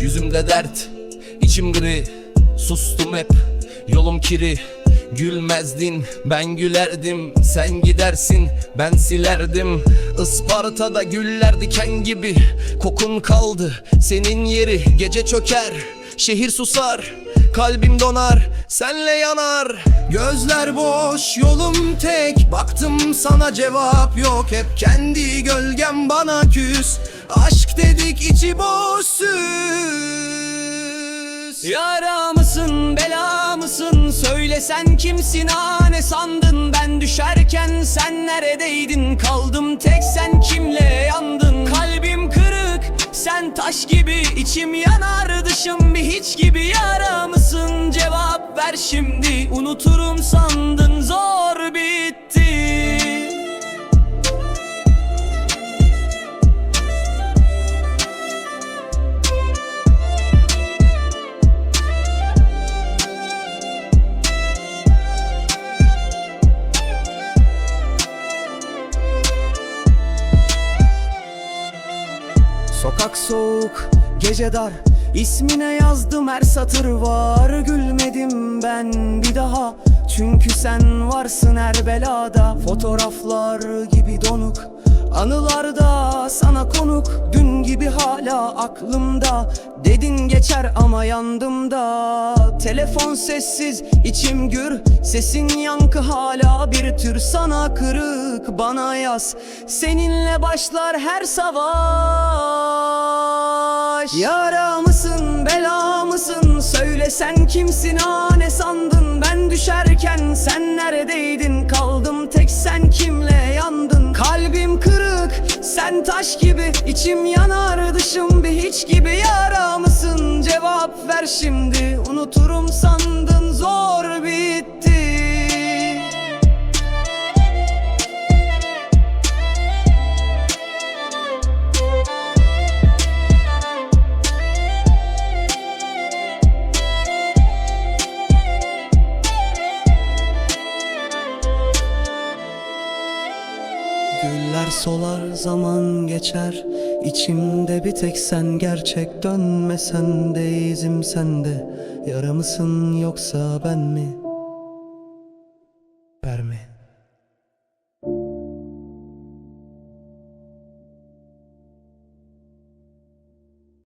Yüzümde dert, içim gri. Sustum hep, yolum kiri. Gülmezdin, ben gülerdim. Sen gidersin, ben silerdim. Isparta'da güller diken gibi. Kokun kaldı, senin yeri. Gece çöker, şehir susar. Kalbim donar, senle yanar. Gözler boş, yolum tek. Baktım sana cevap yok. Hep kendi gölgem bana küs Aşk dedik içi boş süs Yara mısın bela mısın? Söyle sen kimsin ha ne sandın? Ben düşerken sen neredeydin? Kaldım tek sen kimle yandın? Kalbim kırık sen taş gibi. İçim yanar dışım bir hiç gibi. Yara mısın? Cevap ver şimdi. Unuturum sandın Sokak soğuk, gece dar. İsmine yazdım her satır var. Gülmedim ben bir daha. Çünkü sen varsın her belada. Fotoğraflar gibi donuk. Anılarda sana konuk. Dün gibi hala aklımda. Dedin geçer ama yandım da. Telefon sessiz içim gür. Sesin yankı hala bir tür. Sana kırık Bana yaz. Seninle başlar her savaş Yara mısın bela mısın? Söyle sen kimsin ha ne sandın? Ben düşerken sen neredeydin? Kaldım tek sen kimle yandın? Kalbim kırık sen taş gibi. İçim yanar dışım bir hiç gibi. Yara mısın? Cevap ver şimdi. Unuturum sandın Güller solar zaman geçer İçimde bir tek sen gerçek Dönmesen de izim sende Yara mısın yoksa ben mi?